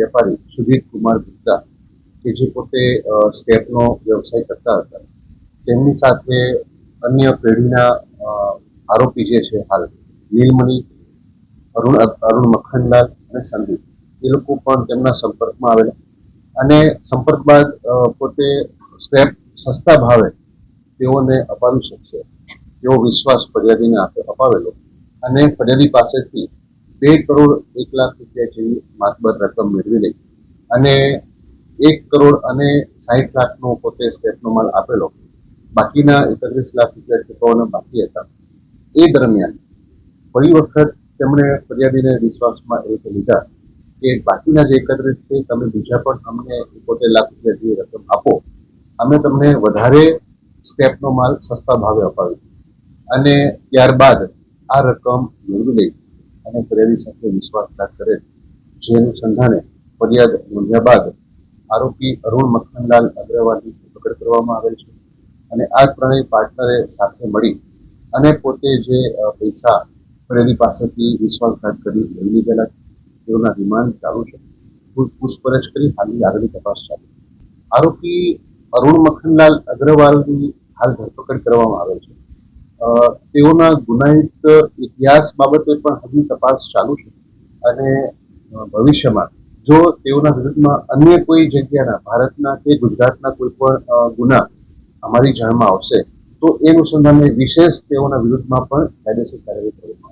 વેપારી સુધીર કુમાર ગુપ્તા, કે જે પોતે સ્ટેપનો વ્યવસાય કરતા હતા. તેમની સાથે અન્ય પેઢીના આરોપી જે છે હાલ, નીલમણી, અરુણ અરુણ મખનલાલ અને સંદીપ. એ લોકો પણ તેમના સંપર્કમાં આવેલા. અને સંપર્ક બાદ પોતે સ્ટેપ સસ્તા ભાવે તેઓને અપાવી શકશે. એવો વિશ્વાસ ફરિયાદીને અપાવેલો. અને ફરિયાદી પાસેથી બે કરોડ એક લાખ રૂપિયા જેવી માતબર રકમ મેળવી લઈ. અને એક કરોડ અને સાહીઠ લાખનો પોતે સ્ટેપનો માલ આપેલો. બાકીના એકત્રીસ લાખ રૂપિયા ચૂકવવાના બાકી હતા. એ દરમિયાન ફરી વખત તેમણે ફરિયાદીને વિશ્વાસમાં એક લીધા કે બાકીના જે એકત્રીસ છે, તમે બીજા પણ અમને એકોતેર લાખ રૂપિયા જેવી રકમ આપો. અમે તમને વધારે સ્ટેપનો માલ સસ્તા ભાવે અપાવી અને ત્યારબાદ આ રકમ મેળવી લઈ અને ફરિયાદી સાથે વિશ્વાસઘાત કરે. જે અનુસંધાને ફરિયાદ નોંધ્યા બાદ આરોપી અરુણ મખનલાલ અગ્રવાલની ધરપકડ કરવામાં આવેલ છે અને આ ત્રણેય પાર્ટનરે સાથે મળી અને પોતે જે પૈસા ફરિયાદી પાસેથી વિશ્વાસઘાત કરી લઈ લીધેલા તેઓના રિમાન્ડ ચાલુ છે. પૂછપરછ કરી હાલની આગળની તપાસ ચાલુ આરોપી અરુણ મખનલાલ અગ્રવાલની હાલ ધરપકડ કરવામાં આવેલ છે. તેઓના ગુનાહિત ઇતિહાસ બાબતે પણ હજી તપાસ ચાલુ છે. અને ભવિષ્યમાં જો તેઓના વિરુદ્ધમાં અન્ય કોઈ જગ્યાના, ભારતના કે ગુજરાતના કોઈ પણ ગુના અમારી જાણમાં આવશે, તો એ અનુસંધાને વિશેષ તેઓના વિરુદ્ધમાં પણ કાયદેસર કાર્યવાહી કરવામાં